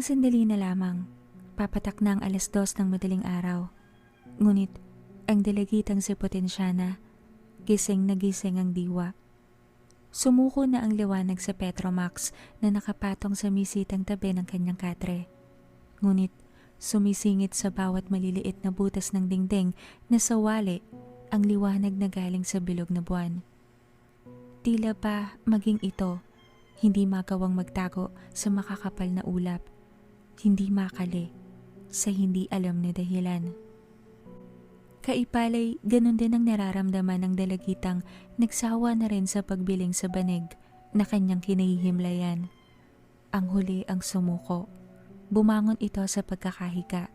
Ilang sandali na lamang, papatak na ang alas dos ng madaling araw. Ngunit, ang dalagitang si Potensyana, gising na gising ang diwa. Sumuko na ang liwanag sa Petromax na nakapatong sa misitang tabi ng kanyang katre. Ngunit, sumisingit sa bawat maliliit na butas ng dingding na sawali ang liwanag na galing sa bilog na buwan. Tila ba maging ito, hindi magawang magtago sa makakapal na ulap, hindi makali sa hindi alam na dahilan. Kaipalay, ganun din ang nararamdaman ng dalagitang nagsawa na rin sa pagbiling sa banig na kanyang kinahihimlayan. Ang huli ang sumuko. Bumangon ito sa pagkakahiga.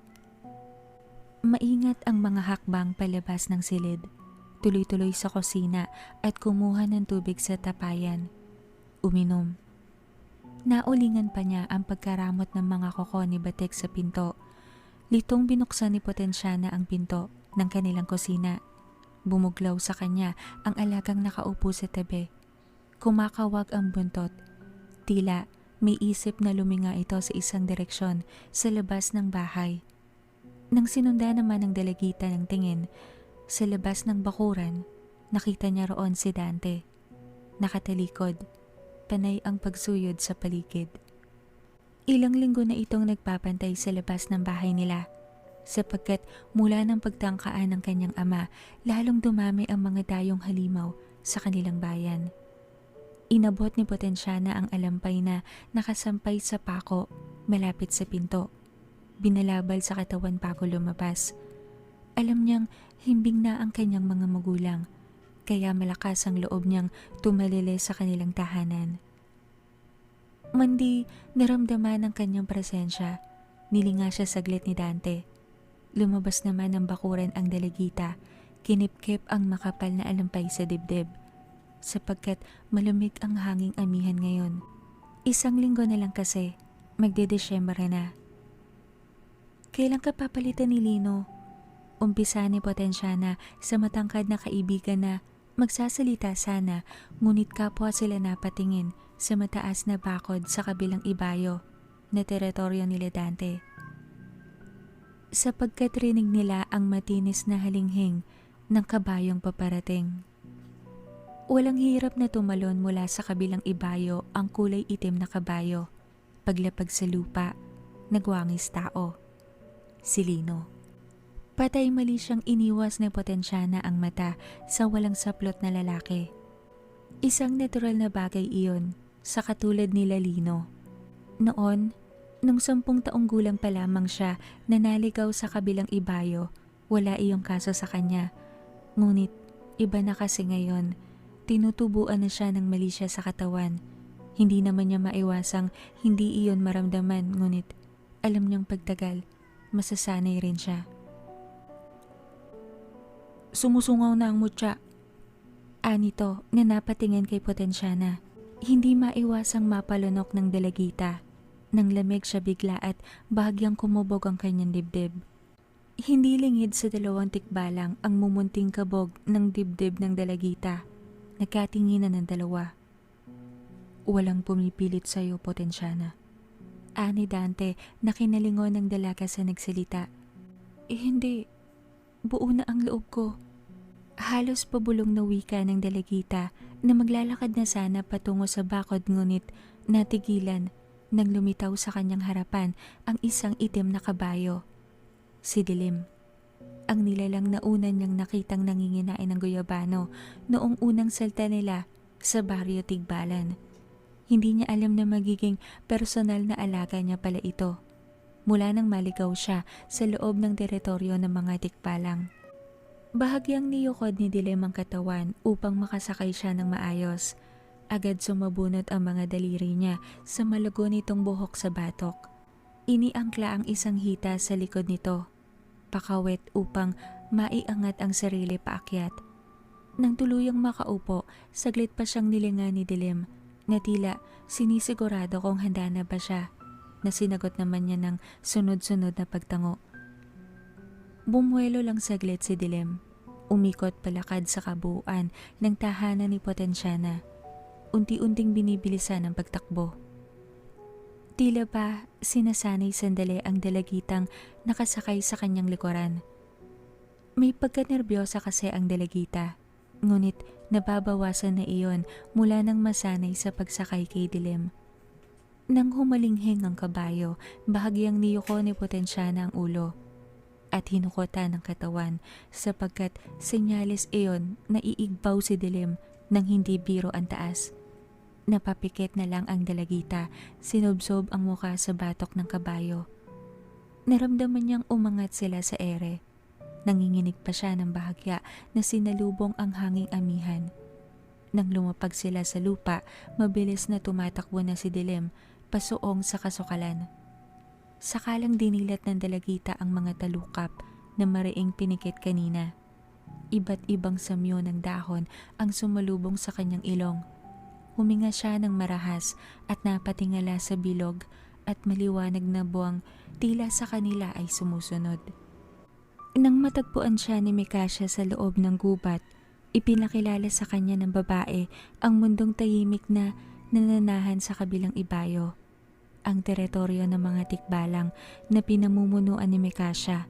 Maingat ang mga hakbang palabas ng silid. Tuloy-tuloy sa kusina at kumuha ng tubig sa tapayan. Uminom. Naulingan pa niya ang pagkaramot ng mga koko ni Batek sa pinto. Litong binuksan ni Potensyana ang pinto ng kanilang kusina. Bumuglaw sa kanya ang alagang nakaupo sa tabi. Kumakawag ang buntot. Tila may isip na luminga ito sa isang direksyon sa labas ng bahay. Nang sinunda naman ng dalagita ng tingin, sa labas ng bakuran, nakita niya roon si Dante. Nakatalikod, panay ang pagsuyod sa paligid. Ilang linggo na itong nagpapantay sa labas ng bahay nila sapagkat mula ng pagtangkaan ng kanyang ama, lalong dumami ang mga dayong halimaw sa kanilang bayan. Inabot ni Potensyana ang alampay na nakasampay sa pako malapit sa pinto. Binalabal sa katawan bago lumabas. Alam niyang himbing na ang kanyang mga magulang, kaya malakas ang loob niyang tumalili sa kanilang tahanan. Mandi, naramdaman ang kanyang presensya. Nilinga siya saglit ni Dante. Lumabas naman ng bakuran ang dalagita, kinipkip ang makapal na alampay sa dibdib. Sapagkat malamig ang hanging amihan ngayon. Isang linggo na lang kasi, magde-Desyembre na. Kailan ka papalitan ni Lino? Umpisa ni Potensyana sa matangkad na kaibigan na magsasalita sana ngunit kapwa sila napatingin sa mataas na bakod sa kabilang ibayo na teritoryo nila Dante. Sapagkat rinig nila ang matinis na halinghing ng kabayong paparating. Walang hirap na tumalon mula sa kabilang ibayo ang kulay itim na kabayo. Paglapag sa lupa, nagwangis tao. Si Lino. Patay mali siyang iniwas na potensyana ang mata sa walang saplot na lalaki. Isang natural na bagay iyon sa katulad nila Lino. Noon, nung sampung taong gulang pa lamang siya na naligaw sa kabilang ibayo, wala iyong kaso sa kanya. Ngunit, iba na kasi ngayon, tinutubuan na siya ng mali siya sa katawan. Hindi naman niya maiwasang hindi iyon maramdaman ngunit alam niyang pagtagal, masasanay rin siya. Sumusungaw na ang mutya. Anito na napatingin kay Potensyana. Hindi maiwasang mapalunok ng dalagita. Nang lamig siya bigla at bahagyang kumubog ang kanyang dibdib. Hindi lingid sa dalawang tikbalang ang mumunting kabog ng dibdib ng dalagita. Nagkatinginan ng dalawa. Walang pumipilit sa'yo, Potensyana. Ani Dante na kinalingon ng dalaga sa nagsalita. Eh hindi, buo na ang loob ko. Halos pabulong na wika ng dalagita na maglalakad na sana patungo sa bakod ngunit natigilan nang lumitaw sa kanyang harapan ang isang itim na kabayo. Si Dilim. Ang nilalang na una niyang nakitang nanginginain ng guyabano noong unang salta nila sa baryo Tigbalan. Hindi niya alam na magiging personal na alaga niya pala ito. Mula nang maligaw siya sa loob ng teritoryo ng mga tikbalang. Bahagyang niyukod ni Dilem ang katawan upang makasakay siya ng maayos. Agad sumabunot ang mga daliri niya sa malago nitong buhok sa batok. Iniangkla ang isang hita sa likod nito. Pakawet upang maiangat ang sarili paakyat. Nang tuluyang makaupo, saglit pa siyang nilinga ni Dilem na tila sinisigurado kung handa na ba siya na sinagot naman niya ng sunod-sunod na pagtango. Bumuelo lang saglit si Dilem. Umikot palakad sa kabuuan ng tahanan ni Potensyana. Unti-unting binibilisan ang pagtakbo. Tila ba sinasanay sandali ang dalagitang nakasakay sa kanyang likuran. May pagkanerbiyosa kasi ang dalagita, ngunit nababawasan na iyon mula nang masanay sa pagsakay kay Dilim. Nang humalinghing ang kabayo, bahagyang niyuko ni Potensyana ang ulo at hinukutan ng katawan sapagkat senyales iyon na iigbaw si Dilim nang hindi biro ang taas. Napapikit na lang ang dalagita, sinubsob ang muka sa batok ng kabayo. Naramdaman niyang umangat sila sa ere. Nanginginig pa siya ng bahagya na sinalubong ang hanging amihan. Nang lumapag sila sa lupa, mabilis na tumatakbo na si Dilim, pasuong sa kasukalan. Sakalang dinilat ng dalagita ang mga talukap na mariing pinikit kanina. Iba't ibang samyo ng dahon ang sumalubong sa kanyang ilong. Huminga siya ng marahas at napatingala sa bilog at maliwanag na buwang tila sa kanila ay sumusunod. Nang matagpuan siya ni Mikasha sa loob ng gubat, ipinakilala sa kanya ng babae ang mundong tahimik na nananahan sa kabilang ibayo. Ang teritoryo ng mga tikbalang na pinamumunuan ni Mikasha.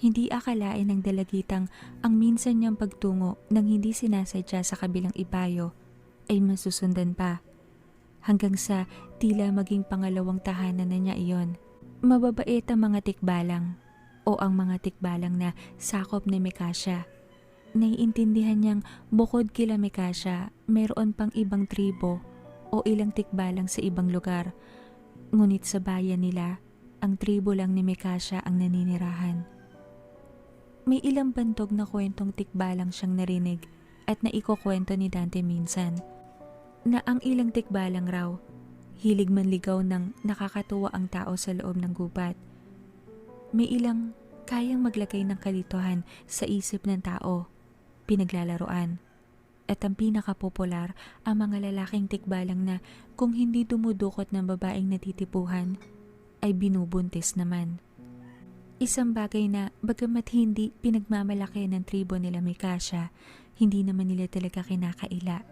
Hindi akalain ng dalagitang ang minsan niyang pagtungo nang hindi sinasadya sa kabilang ibayo ay masusundan pa. Hanggang sa tila maging pangalawang tahanan na niya iyon. Mababait ang mga tikbalang o ang mga tikbalang na sakop ni Mikasha. Naiintindihan niyang bukod kila Mikasha, mayroon pang ibang tribo o ilang tikbalang sa ibang lugar. Ngunit sa bayan nila, ang tribo lang ni Mikasha ang naninirahan. May ilang bantog na kwentong tikbalang siyang narinig at naikukwento ni Dante minsan na ang ilang tikbalang raw, hilig manligaw ng nakakatuwa ang tao sa loob ng gubat. May ilang kayang maglagay ng kalituhan sa isip ng tao, pinaglalaroan. At ang pinakapopular ang mga lalaking tikbalang na kung hindi dumudukot ng babaeng natitipuhan, ay binubuntis naman. Isang bagay na bagamat hindi pinagmamalaki ng tribo nila Mikasha, hindi naman nila talaga kinakaila.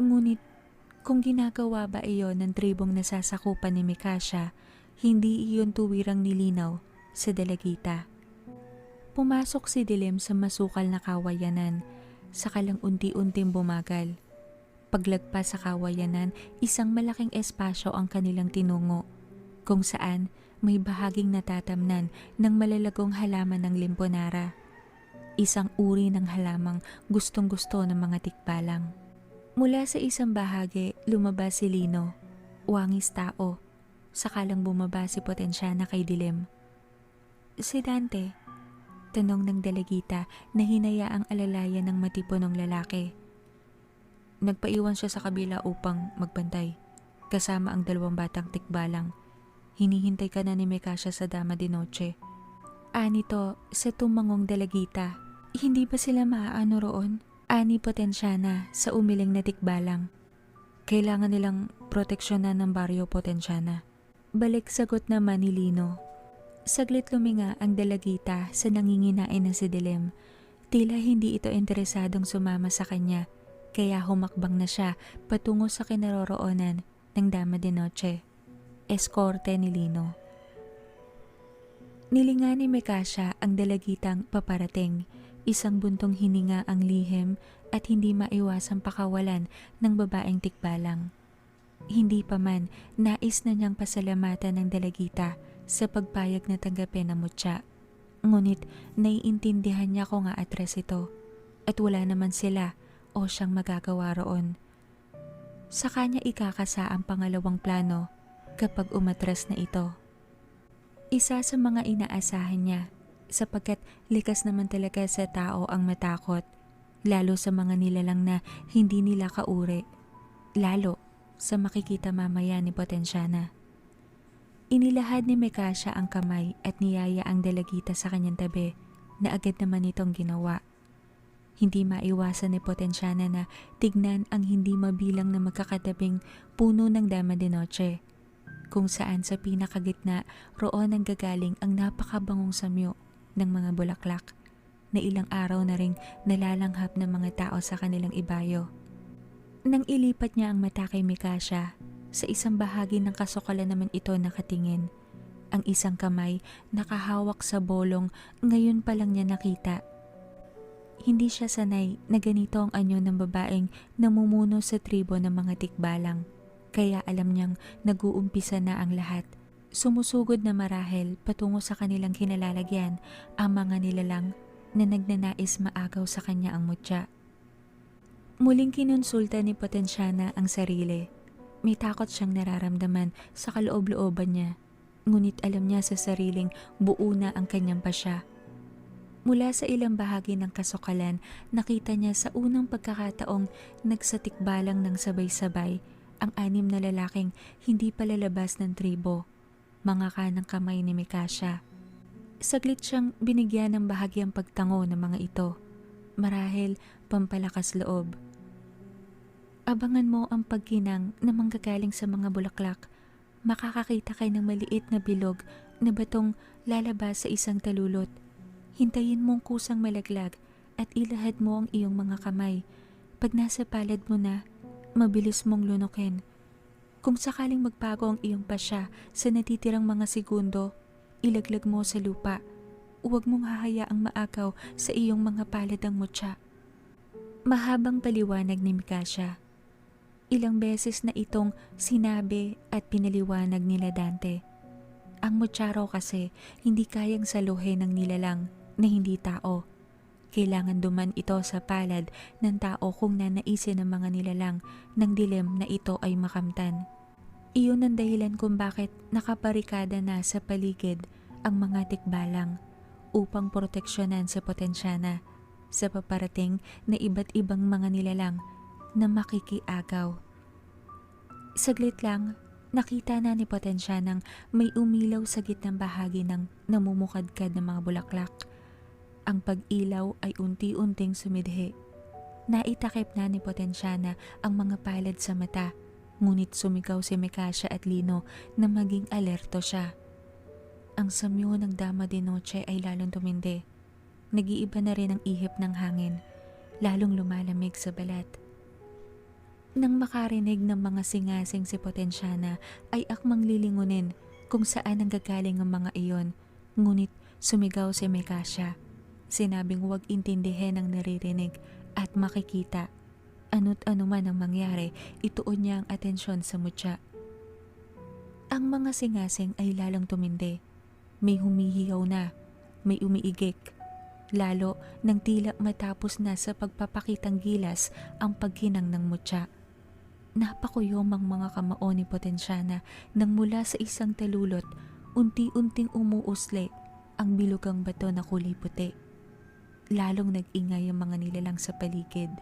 Ngunit kung ginagawa ba iyon ng tribong nasasakupan ni Mikasha, hindi iyon tuwirang nilinaw sa dalagita. Pumasok si Dilim sa masukal na kawayanan, saka lang unti-unting bumagal. Paglagpas sa kawayanan, isang malaking espasyo ang kanilang tinungo, kung saan may bahaging natatamnan ng malalagong halaman ng limponara. Isang uri ng halamang gustong-gusto ng mga tikbalang. Mula sa isang bahagi, lumabas si Lino, wangis tao, sakalang bumaba si Potensyana kay Dilim. Si Dante, tanong ng dalagita na hinayaang alalayan ng matipunong lalaki. Nagpaiwan siya sa kabila upang magbantay, kasama ang dalawang batang tikbalang. Hinihintay ka na ni Mekasha sa Dama de Noche. Anito, sa tumangong dalagita, hindi ba sila maaano roon? ani potensyana sa umiling na tikbalang. Kailangan nilang proteksyonan ng baryo potensyana. Balik sagot naman ni Lino. Saglit luminga ang dalagita sa nanginginain ng si Dilem. Tila hindi ito interesadong sumama sa kanya, kaya humakbang na siya patungo sa kinaroroonan ng Dama de Noche. Eskorte ni Lino. Nilinga ni Mekasha ang dalagitang paparating Isang buntong hininga ang lihim at hindi maiwasang pakawalan ng babaeng tikbalang. Hindi pa man nais na niyang pasalamatan ng dalagita sa pagpayag na tanggapin ang mutya. Ngunit naiintindihan niya ko nga atres ito at wala naman sila o siyang magagawa roon. Sa kanya ikakasa ang pangalawang plano kapag umatras na ito. Isa sa mga inaasahan niya sapagkat likas naman talaga sa tao ang matakot, lalo sa mga nilalang na hindi nila kauri, lalo sa makikita mamaya ni Potensyana. Inilahad ni Mekasha ang kamay at niyaya ang dalagita sa kanyang tabi na agad naman itong ginawa. Hindi maiwasan ni Potensyana na tignan ang hindi mabilang na magkakatabing puno ng Dama de Noche kung saan sa pinakagitna roon ang gagaling ang napakabangong samyo ng mga bulaklak na ilang araw na ring nalalanghap ng mga tao sa kanilang ibayo. Nang ilipat niya ang mata kay Mikasha, sa isang bahagi ng kasukalan naman ito nakatingin. Ang isang kamay nakahawak sa bolong ngayon pa lang niya nakita. Hindi siya sanay na ganito ang anyo ng babaeng namumuno sa tribo ng mga tikbalang. Kaya alam niyang nag-uumpisa na ang lahat. Sumusugod na marahil patungo sa kanilang kinalalagyan ang mga nilalang na nagnanais maagaw sa kanya ang mutya. Muling kinonsulta ni Potensyana ang sarili. May takot siyang nararamdaman sa kaloob-looban niya. Ngunit alam niya sa sariling buo na ang kanyang pasya. Mula sa ilang bahagi ng kasukalan, nakita niya sa unang pagkakataong nagsatikbalang ng sabay-sabay ang anim na lalaking hindi palalabas ng tribo. Mga kanang kamay ni Mikasha. Saglit siyang binigyan ng bahagyang pagtango ng mga ito. Marahil pampalakas loob. Abangan mo ang pagkinang na manggagaling sa mga bulaklak. Makakakita kay ng maliit na bilog na batong lalabas sa isang talulot. Hintayin mong kusang malaglag at ilahad mo ang iyong mga kamay. Pag nasa palad mo na, mabilis mong lunukin. Kung sakaling magbago ang iyong pasya sa natitirang mga segundo, ilaglag mo sa lupa. Huwag mong hahayaang maakaw sa iyong mga palad ang mutya. Mahabang paliwanag ni Mikasha. Ilang beses na itong sinabi at pinaliwanag nila Dante. Ang mutsaro kasi hindi kayang saluhin ng nilalang na hindi tao. Kailangan duman ito sa palad ng tao kung nanaisin ng mga nilalang ng dilim na ito ay makamtan. Iyon ang dahilan kung bakit nakaparikada na sa paligid ang mga tikbalang upang proteksyonan sa potensyana sa paparating na iba't ibang mga nilalang na makikiagaw. Saglit lang, nakita na ni Potensya ng may umilaw sa gitnang bahagi ng namumukadkad ng mga bulaklak. Ang pag-ilaw ay unti-unting sumidhi. Naitakip na ni Potensyana ang mga palad sa mata, ngunit sumigaw si Mikasha at Lino na maging alerto siya. Ang samyo ng Dama de Noche ay lalong tumindi. Nag-iiba na rin ang ihip ng hangin, lalong lumalamig sa balat. Nang makarinig ng mga singasing si Potensyana ay akmang lilingunin kung saan ang gagaling ang mga iyon. Ngunit sumigaw si Mikasha. Sinabing huwag intindihin ang naririnig at makikita. Ano't ano man ang mangyari, ituon niya ang atensyon sa mutya. Ang mga singasing ay lalong tumindi. May humihiyaw na, may umiigik. Lalo nang tila matapos na sa pagpapakitang gilas ang pagkinang ng mutya. Napakuyom ang mga kamao ni Potensyana nang mula sa isang talulot, unti-unting umuusli ang bilugang bato na kulay puti. Lalong nag-ingay ang mga nilalang sa paligid.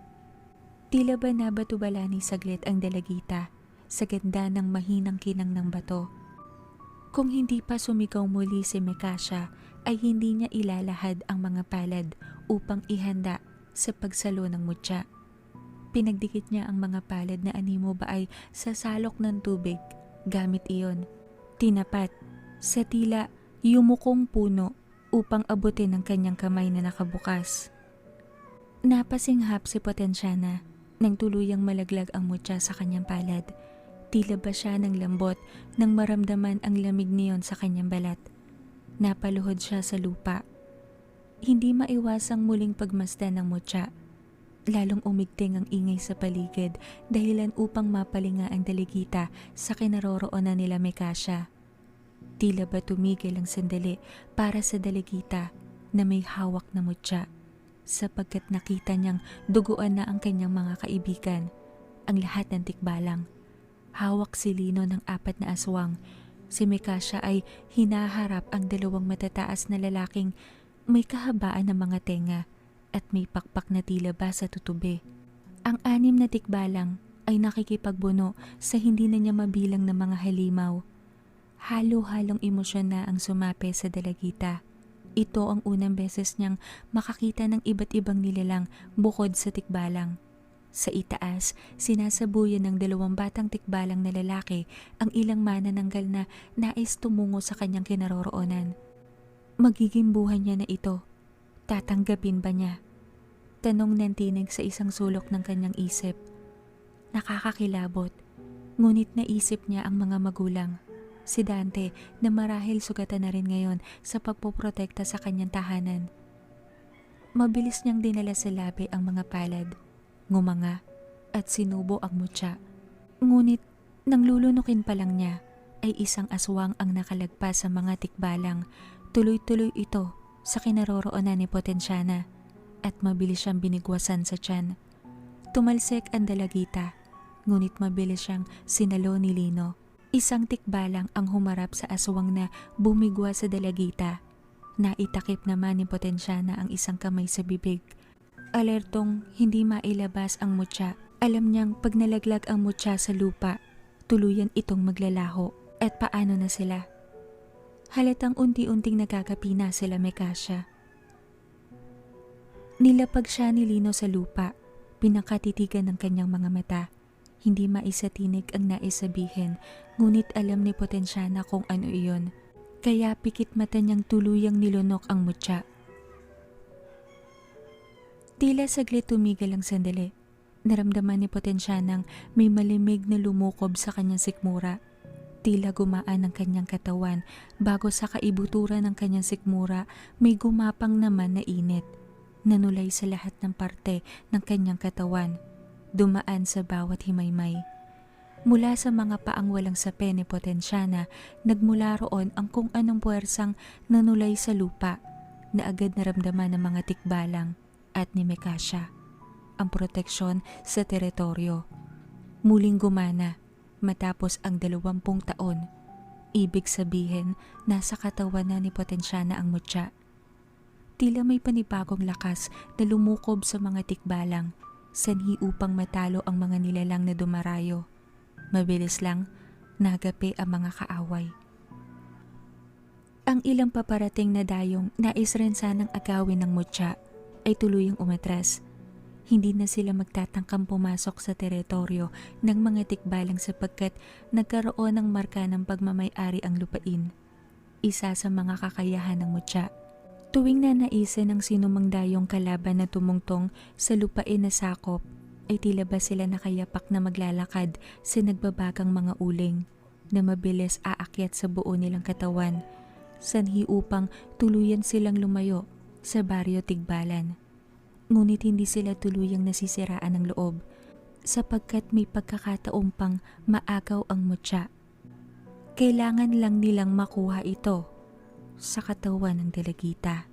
Tila ba nabatubala ni saglit ang dalagita sa ganda ng mahinang kinang ng bato. Kung hindi pa sumigaw muli si Mekasha ay hindi niya ilalahad ang mga palad upang ihanda sa pagsalo ng mutya. Pinagdikit niya ang mga palad na animo ba ay sasalok ng tubig gamit iyon. Tinapat sa tila yumukong puno upang abutin ang kanyang kamay na nakabukas. Napasinghap si Potensyana nang tuluyang malaglag ang mutya sa kanyang palad. Tila ba siya ng lambot nang maramdaman ang lamig niyon sa kanyang balat. Napaluhod siya sa lupa. Hindi maiwasang muling pagmasdan ng mutya Lalong umigting ang ingay sa paligid dahilan upang mapalinga ang daligita sa kinaroroonan nila Mekasha. Tila ba tumigil ang sandali para sa daligita na may hawak na mutya sapagkat nakita niyang duguan na ang kanyang mga kaibigan, ang lahat ng tikbalang. Hawak si Lino ng apat na aswang. Si Mekasha ay hinaharap ang dalawang matataas na lalaking may kahabaan ng mga tenga at may pakpak na tila ba sa tutubi. Ang anim na tikbalang ay nakikipagbuno sa hindi na niya mabilang na mga halimaw. Halo-halong emosyon na ang sumape sa dalagita. Ito ang unang beses niyang makakita ng iba't ibang nilalang bukod sa tikbalang. Sa itaas, sinasabuyan ng dalawang batang tikbalang na lalaki ang ilang manananggal na nais tumungo sa kanyang kinaroroonan. Magiging buhay niya na ito Tatanggapin ba niya? Tanong ng sa isang sulok ng kanyang isip. nakakakilabot. Ngunit naisip niya ang mga magulang. Si Dante na marahil sugatan na rin ngayon sa pagpoprotekta sa kanyang tahanan. Mabilis niyang dinala sa labi ang mga palad, ngumanga at sinubo ang mutya. Ngunit nang lulunukin pa lang niya ay isang aswang ang nakalagpas sa mga tikbalang. Tuloy-tuloy ito sa kinaroroonan ni Potensyana at mabilis siyang binigwasan sa tiyan. Tumalsik ang dalagita, ngunit mabilis siyang sinalo ni Lino. Isang tikbalang ang humarap sa aswang na bumigwa sa dalagita. Naitakip naman ni Potensyana ang isang kamay sa bibig. Alertong hindi mailabas ang mutya. Alam niyang pag nalaglag ang mutya sa lupa, tuluyan itong maglalaho. At paano na sila? Halatang unti-unting nagkakapi na sila Mekasya. Nilapag siya ni Lino sa lupa, pinakatitigan ng kanyang mga mata. Hindi maisatinig ang nais sabihin, ngunit alam ni Potensyana kung ano iyon. Kaya pikit mata niyang tuluyang nilunok ang mutya. Tila saglit tumigil ang sandali. Naramdaman ni Potensyanang may malimig na lumukob sa kanyang sikmura. Tila gumaan ang kanyang katawan bago sa kaibuturan ng kanyang sikmura may gumapang naman na init. Nanulay sa lahat ng parte ng kanyang katawan. Dumaan sa bawat himaymay. Mula sa mga paang walang sape ni Potensyana, nagmula roon ang kung anong puwersang nanulay sa lupa na agad naramdaman ng mga tikbalang at ni Mekasya. Ang proteksyon sa teritoryo. Muling gumana matapos ang dalawampung taon. Ibig sabihin, nasa katawan na ni Potensyana ang mutya. Tila may panibagong lakas na lumukob sa mga tikbalang, sanhi upang matalo ang mga nilalang na dumarayo. Mabilis lang, nagapi ang mga kaaway. Ang ilang paparating na dayong nais rin sanang agawin ng mutya ay tuluyang umatras. Hindi na sila magtatangkang pumasok sa teritoryo ng mga tikbalang sapagkat nagkaroon ng marka ng pagmamayari ang lupain. Isa sa mga kakayahan ng mutya. Tuwing nanaisin ng sinumang dayong kalaban na tumungtong sa lupain na sakop, ay tila ba sila nakayapak na maglalakad sa nagbabagang mga uling na mabilis aakyat sa buo nilang katawan, sanhi upang tuluyan silang lumayo sa baryo Tigbalan. Ngunit hindi sila tuluyang nasisiraan ng loob sapagkat may pagkakataong pang maagaw ang mutya. Kailangan lang nilang makuha ito sa katawan ng dalagita.